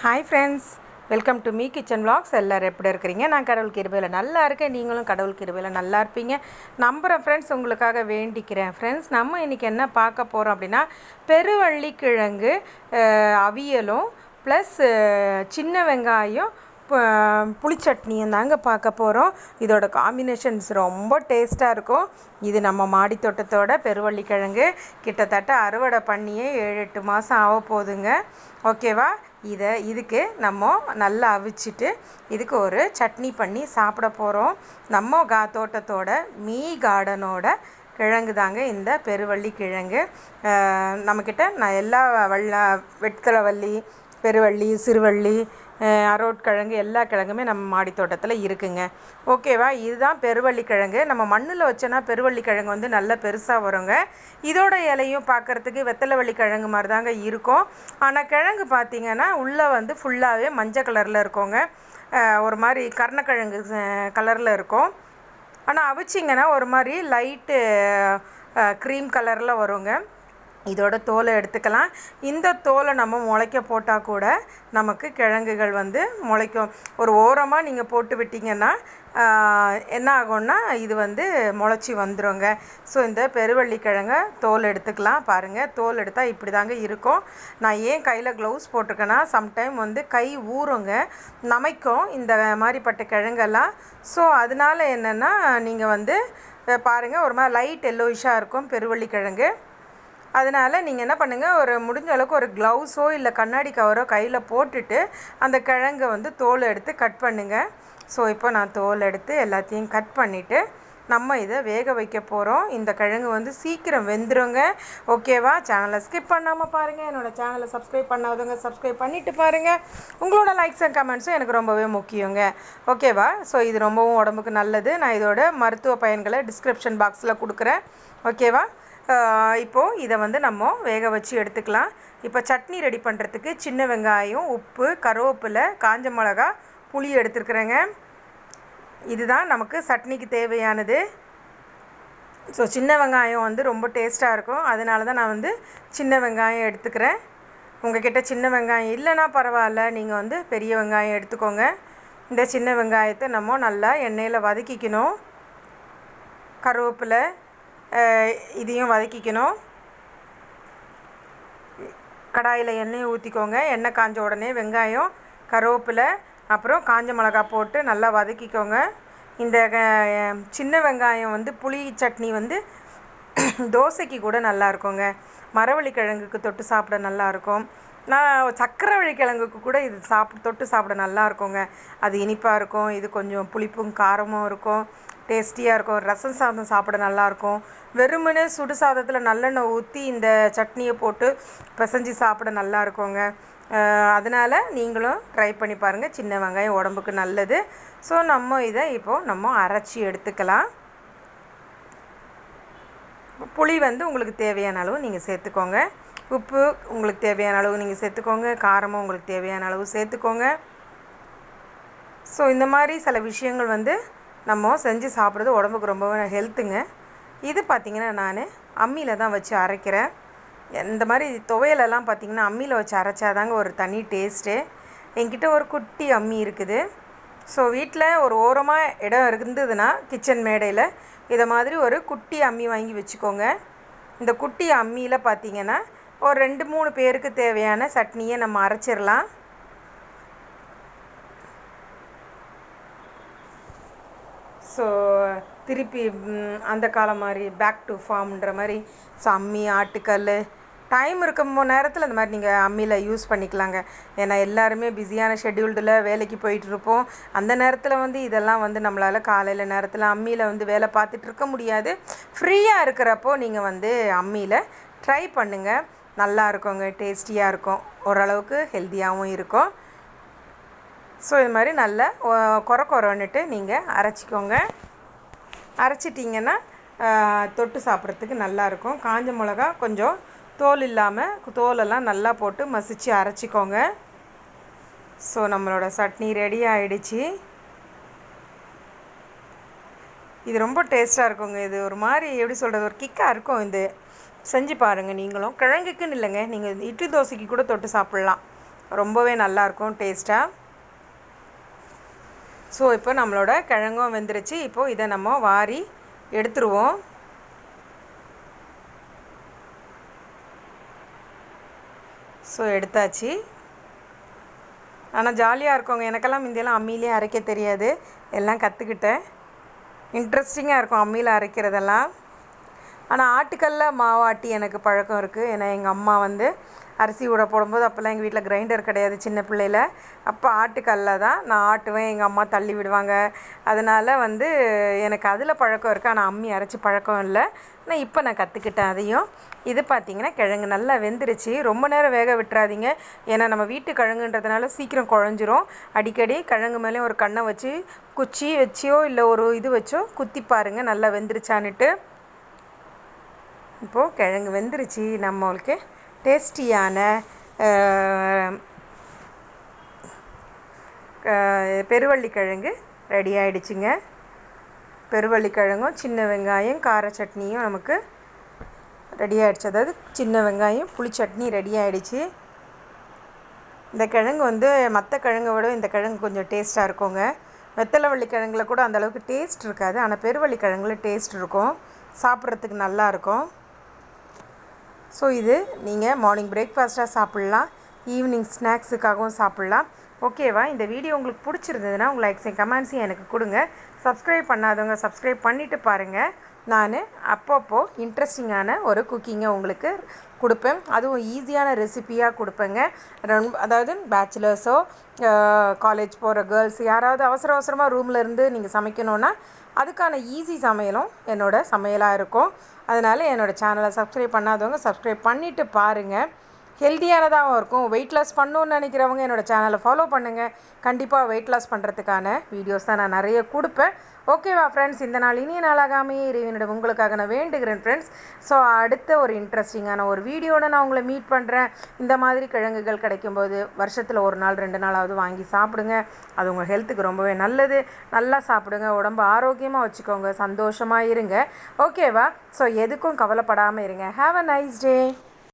Hi friends welcome to me kitchen vlogs. எல்லோரும் எப்படி இருக்கிறீங்க? நான் கடவுள் கிருபையில் நல்லா இருக்கேன். நீங்களும் கடவுள் கிருபையில் நல்லா இருப்பீங்க. நம்புகிறேன் ஃப்ரெண்ட்ஸ் உங்களுக்காக வேண்டிக்கிறேன். ஃப்ரெண்ட்ஸ் நம்ம இன்றைக்கி என்ன பார்க்க போகிறோம் அப்படின்னா பெருவள்ளிக்கிழங்கு அவியலும் ப்ளஸ் சின்ன வெங்காயம் புளிச்சட்னியும் தாங்க பார்க்க போகிறோம் இதோட காம்பினேஷன்ஸ் ரொம்ப டேஸ்ட்டாக இருக்கும். இது நம்ம மாடி தோட்டத்தோட பெருவள்ளிக்கிழங்கு. கிட்டத்தட்ட அறுவடை பண்ணியே ஏழு எட்டு மாதம் ஆக போகுதுங்க. ஓகேவா இதை இதுக்கு நம்ம நல்லா அவிச்சிட்டு இதுக்கு ஒரு சட்னி பண்ணி சாப்பிட போகிறோம் நம்ம கா தோட்டத்தோட மீ கார்டனோட கிழங்கு தாங்க இந்த பெருவள்ளி கிழங்கு நம்மக்கிட்ட நான் எல்லா வள்ள வெட்கலவள்ளி பெருவள்ளி சிறுவள்ளி அரோட்கிழங்கு எல்லா கிழங்குமே நம்ம மாடி தோட்டத்தில் இருக்குங்க. ஓகேவா? இதுதான் பெருவள்ளி கிழங்கு நம்ம மண்ணில் வச்சோன்னா பெருவள்ளிக்கிழங்கு வந்து நல்லா பெருசாக வருங்க. இதோட இலையும் பார்க்குறதுக்கு வெத்தலைவள்ளி கிழங்கு மாதிரி தாங்க இருக்கும். ஆனால் கிழங்கு பார்த்திங்கன்னா உள்ளே வந்து ஃபுல்லாகவே மஞ்சள் கலரில் இருக்குங்க. ஒரு மாதிரி கர்ணக்கிழங்கு கலரில் இருக்கும். ஆனால் அவிச்சிங்கன்னா ஒரு மாதிரி லைட்டு க்ரீம் கலரில் வருங்க. இதோட தோலை எடுத்துக்கலாம். இந்த தோலை நம்ம முளைக்க போட்டால் கூட நமக்கு கிழங்குகள் வந்து முளைக்கும். ஒரு ஓரமாக நீங்கள் போட்டு விட்டிங்கன்னா என்ன ஆகும்னா இது வந்து முளைச்சி வந்துருங்க. ஸோ இந்த பெருவள்ளி கிழங்க தோல் எடுத்துக்கலாம் பாருங்கள் தோல் எடுத்தால் இப்படி தாங்க இருக்கும். நான் ஏன் கையில் க்ளவுஸ் போட்டிருக்கேன்னா சம்டைம் வந்து கை ஊறுங்க. நமைக்கும் இந்த மாதிரிப்பட்ட கிழங்கெல்லாம். ஸோ அதனால என்னென்னா நீங்கள் வந்து பாருங்கள் ஒரு மாதிரி லைட் எல்லோயிஷாக இருக்கும் பெருவள்ளி கிழங்கு. அதனால் நீங்கள் என்ன பண்ணுங்கள் ஒரு முடிஞ்ச அளவுக்கு ஒரு க்ளவுஸோ இல்லை கண்ணாடி கவரோ கையில் போட்டுட்டு அந்த கிழங்கை வந்து தோல் எடுத்து கட் பண்ணுங்கள் ஸோ இப்போ நான் தோல் எடுத்து எல்லாத்தையும் கட் பண்ணிவிட்டு நம்ம இதை வேக வைக்க போகிறோம் இந்த கிழங்கு வந்து சீக்கிரம் வெந்துருங்க. ஓகேவா? சேனலை ஸ்கிப் பண்ணாமல் பாருங்கள் என்னோடய சேனலை சப்ஸ்கிரைப் பண்ணாதவங்க சப்ஸ்கிரைப் பண்ணிவிட்டு பாருங்கள் உங்களோட லைக்ஸ் அண்ட் கமெண்ட்ஸும் எனக்கு ரொம்பவே முக்கியங்க. ஓகேவா? ஸோ இது ரொம்பவும் உடம்புக்கு நல்லது. நான் இதோட மருத்துவ பயன்களை டிஸ்கிரிப்ஷன் பாக்ஸில் கொடுக்குறேன். ஓகேவா? இப்போது இதை வந்து நம்ம வேக வச்சு எடுத்துக்கலாம். இப்போ சட்னி ரெடி பண்ணுறதுக்கு சின்ன வெங்காயம் உப்பு கருவேப்பிலை காஞ்ச மிளகா புளி எடுத்துருக்குறேங்க. இதுதான் நமக்கு சட்னிக்கு தேவையானது. ஸோ சின்ன வெங்காயம் வந்து ரொம்ப டேஸ்ட்டாக இருக்கும். அதனால தான் நான் வந்து சின்ன வெங்காயம் எடுத்துக்கிறேன். உங்ககிட்ட சின்ன வெங்காயம் இல்லைன்னா பரவாயில்ல. நீங்கள் வந்து பெரிய வெங்காயம் எடுத்துக்கோங்க. இந்த சின்ன வெங்காயத்தை நம்ம நல்லா எண்ணெயில் வதக்கிக்கணும். கருவேப்பிலை இதையும் வதக்கிக்கணும். கடாயில் எண்ணெயை ஊற்றிக்கோங்க எண்ணெய் காஞ்ச உடனே வெங்காயம் கருவேப்பிலை அப்புறம் காஞ்ச மிளகா போட்டு நல்லா வதக்கிக்கோங்க. இந்த க- சின்ன வெங்காயம் வந்து புளி சட்னி வந்து தோசைக்கு கூட நல்லா இருக்குங்க. மரவள்ளி கிழங்குக்கு தொட்டு சாப்பிட நல்லாயிருக்கும் நான் சக்கரவள்ளி கிழங்குக்கு கூட இது சாப்பிட தொட்டு சாப்பிட நல்லா இருக்குங்க. அது இனிப்பாக இருக்கும் இது கொஞ்சம் புளிப்பும் காரமும் இருக்கும் டேஸ்டியாக இருக்கும் ரசம் சாதம் சாப்பிட நல்லாயிருக்கும் வெறுமனே சுடு சாதத்தில் நல்லெண்ணெய் ஊற்றி இந்த சட்னியை போட்டு பிசைஞ்சு சாப்பிட நல்லா இருக்குங்க. அதனால் நீங்களும் ட்ரை பண்ணி பாருங்கள் சின்ன வெங்காயம் உடம்புக்கு நல்லது. ஸோ நம்ம இதை இப்போது நம்ம அரைச்சி எடுத்துக்கலாம். புளி வந்து உங்களுக்கு தேவையான அளவு நீங்கள் சேர்த்துக்கோங்க. உப்பு உங்களுக்கு தேவையான அளவு நீங்கள் சேர்த்துக்கோங்க. காரமும் உங்களுக்கு தேவையான அளவு சேர்த்துக்கோங்க. ஸோ இந்த மாதிரி சில விஷயங்கள் வந்து நம்ம செஞ்சு சாப்பிட்றது உடம்புக்கு ரொம்பவே ஹெல்த்துங்க இது பார்த்திங்கன்னா நான் அம்மியில் தான் வச்சு அரைக்கிறேன். இந்த மாதிரி துவையலெல்லாம் பார்த்திங்கன்னா அம்மியில் வச்சு அரைச்சாதாங்க ஒரு தனி டேஸ்ட்டு என்கிட்ட ஒரு குட்டி அம்மி இருக்குது. ஸோ வீட்டில் ஒரு ஓரமாக இடம் இருந்ததுன்னா கிச்சன் மேடையில் இதை மாதிரி ஒரு குட்டி அம்மி வாங்கி வச்சுக்கோங்க. இந்த குட்டி அம்மியில் பார்த்திங்கன்னா ஒரு ரெண்டு மூணு பேருக்கு தேவையான சட்னியை நம்ம அரைச்சிடலாம். ஸோ திருப்பி அந்த காலம் மாதிரி பேக் டு ஃபார்ம்ன்ற மாதிரி ஸோ அம்மி ஆட்டுக்கல் டைம் இருக்கும் நேரத்தில் இந்த மாதிரி நீங்கள் அம்மியில் யூஸ் பண்ணிக்கலாங்க. ஏன்னா எல்லாருமே பிஸியான ஷெட்யூல்டில் வேலைக்கு போயிட்டுருப்போம் அந்த நேரத்தில் வந்து இதெல்லாம் வந்து நம்மளால் காலையில் நேரத்தில் அம்மியில் வந்து வேலை பார்த்துட்டு இருக்க முடியாது. ஃப்ரீயாக இருக்கிறப்போ நீங்கள் வந்து அம்மியில் ட்ரை பண்ணுங்கள் நல்லா இருக்குங்க டேஸ்டியாக இருக்கும் ஓரளவுக்கு ஹெல்த்தியாகவும் இருக்கும். ஸோ இது மாதிரி நல்லா குறை கொர கொரன்னுட்டு நீங்கள் அரைச்சிக்கோங்க. அரைச்சிட்டிங்கன்னா தொட்டு சாப்பிட்றதுக்கு நல்லாயிருக்கும். காஞ்ச மிளகா கொஞ்சம் தோல் இல்லாமல் தோலெல்லாம் நல்லா போட்டு மசிச்சு அரைச்சிக்கோங்க. ஸோ நம்மளோட சட்னி ரெடி ஆயிடுச்சு. இது ரொம்ப டேஸ்ட்டாக இருக்குங்க. இது ஒரு மாதிரி எப்படி சொல்கிறது ஒரு கிக்காக இருக்கும் இது. செஞ்சு பாருங்கள் நீங்களும். கிழங்குக்குன்னு இல்லைங்க. நீங்கள் இட்லி தோசைக்கு கூட தொட்டு சாப்பிட்லாம். ரொம்பவே நல்லாயிருக்கும் டேஸ்ட்டாக ஸோ இப்போ நம்மளோட கிழங்கும் வெந்துருச்சு. இப்போது இதை நம்ம வாரி எடுத்துருவோம். ஸோ எடுத்தாச்சு. ஆனால் ஜாலியாக இருக்கோங்க. எனக்கெல்லாம் முந்தியெல்லாம் அம்மியிலே அரைக்க தெரியாது. எல்லாம் கற்றுக்கிட்டேன் இன்ட்ரெஸ்டிங்காக இருக்கும் அம்மியில் அரைக்கிறதெல்லாம். ஆனால் ஆட்டுக்கல்ல மாவாட்டி எனக்கு பழக்கம் இருக்குது ஏன்னா எங்கள் அம்மா வந்து அரிசி ஊற போடும்போது அப்போல்லாம் எங்கள் வீட்டில் கிரைண்டர் கிடையாது சின்ன பிள்ளையில். அப்போ ஆட்டுக்கல்ல தான் நான் ஆட்டுவேன். எங்கள் அம்மா தள்ளி விடுவாங்க. அதனால் வந்து எனக்கு அதில் பழக்கம் இருக்குது ஆனால் அம்மி அரைச்சி பழக்கம் இல்லை. ஆனால் இப்போ நான் கற்றுக்கிட்டேன் அதையும். இது பார்த்திங்கன்னா கிழங்கு நல்லா வெந்துருச்சு. ரொம்ப நேரம் வேக விட்டுறாதீங்க. ஏன்னா நம்ம வீட்டு கிழங்குன்றதுனால சீக்கிரம் குழஞ்சிரும். அடிக்கடி கிழங்கு மேலேயும் ஒரு கண்ணை வச்சு குச்சி வச்சியோ இல்லை ஒரு இது வச்சோ குத்தி பாருங்கள் நல்லா வெந்துருச்சான்னுட்டு. இப்போது கிழங்கு வெந்துருச்சு. நம்மளுக்கு டேஸ்டியான பெருவள்ளிக்கிழங்கு ரெடி ஆகிடுச்சுங்க பெருவள்ளிக்கிழங்கும் சின்ன வெங்காயம் கார சட்னியும் நமக்கு ரெடி ஆகிடுச்சு அதாவது சின்ன வெங்காயம் புளி சட்னி ரெடி ஆகிடுச்சு இந்த கிழங்கு வந்து மற்ற கிழங்கை விட இந்த கிழங்கு கொஞ்சம் டேஸ்ட்டாக இருக்குங்க. வெத்தலைவள்ளி கிழங்குல கூட அந்தளவுக்கு டேஸ்ட் இருக்காது. ஆனால் பெருவள்ளி கிழங்குல டேஸ்ட் இருக்கும். சாப்பிட்றதுக்கு நல்லாயிருக்கும் ஸோ இது நீங்கள் மார்னிங் பிரேக்ஃபாஸ்ட்டாக சாப்பிட்லாம் ஈவினிங் ஸ்நாக்ஸுக்காகவும் சாப்பிட்லாம். ஓகேவா? இந்த வீடியோ உங்களுக்கு பிடிச்சிருந்ததுன்னா உங்கள் லைக்ஸையும் கமெண்ட்ஸையும் எனக்கு கொடுங்க. சப்ஸ்கிரைப் பண்ணாதவங்க சப்ஸ்கிரைப் பண்ணிவிட்டு பாருங்கள் நான் அப்பப்போ இன்ட்ரெஸ்டிங்கான ஒரு குக்கிங்கை உங்களுக்கு கொடுப்பேன். அதுவும் ஈஸியான ரெசிப்பியாக கொடுப்பேங்க. ரொம்ப அதாவது பேச்சுலர்ஸோ காலேஜ் போகிற கேர்ள்ஸ் யாராவது அவசர அவசரமாக ரூமில் இருந்து நீங்கள் சமைக்கணுன்னா அதுக்கான ஈஸி சமையலும் என்னோடய சமையலாக இருக்கும். அதனால் என்னோடய சேனலை சப்ஸ்கிரைப் பண்ணாதவங்க சப்ஸ்கிரைப் பண்ணிவிட்டு பாருங்கள் ஹெல்த்தியானதாகவும் இருக்கும். வெயிட் லாஸ் பண்ணணுன்னு நினைக்கிறவங்க என்னோடய சேனலை ஃபாலோ பண்ணுங்கள் கண்டிப்பாக வெயிட் லாஸ் பண்ணுறதுக்கான வீடியோஸ் தான் நான் நிறைய கொடுப்பேன். ஓகேவா ஃப்ரெண்ட்ஸ் இந்த நாள் இனிய நாளாகாமே இறைவனிடம் உங்களுக்காக நான் வேண்டுகிறேன் ஃப்ரெண்ட்ஸ் ஸோ அடுத்த ஒரு இன்ட்ரெஸ்டிங்கான ஒரு வீடியோட நான் உங்களை மீட் பண்ணுறேன் இந்த மாதிரி கிழங்குகள் கிடைக்கும்போது வருஷத்தில் ஒரு நாள் ரெண்டு நாளாவது வாங்கி சாப்பிடுங்க. அது உங்கள் ஹெல்த்துக்கு ரொம்பவே நல்லது. நல்லா சாப்பிடுங்க. உடம்பு ஆரோக்கியமாக வச்சுக்கோங்க. சந்தோஷமாக இருங்க. ஓகேவா? ஸோ எதுக்கும் கவலைப்படாமல் இருங்க. Have a nice day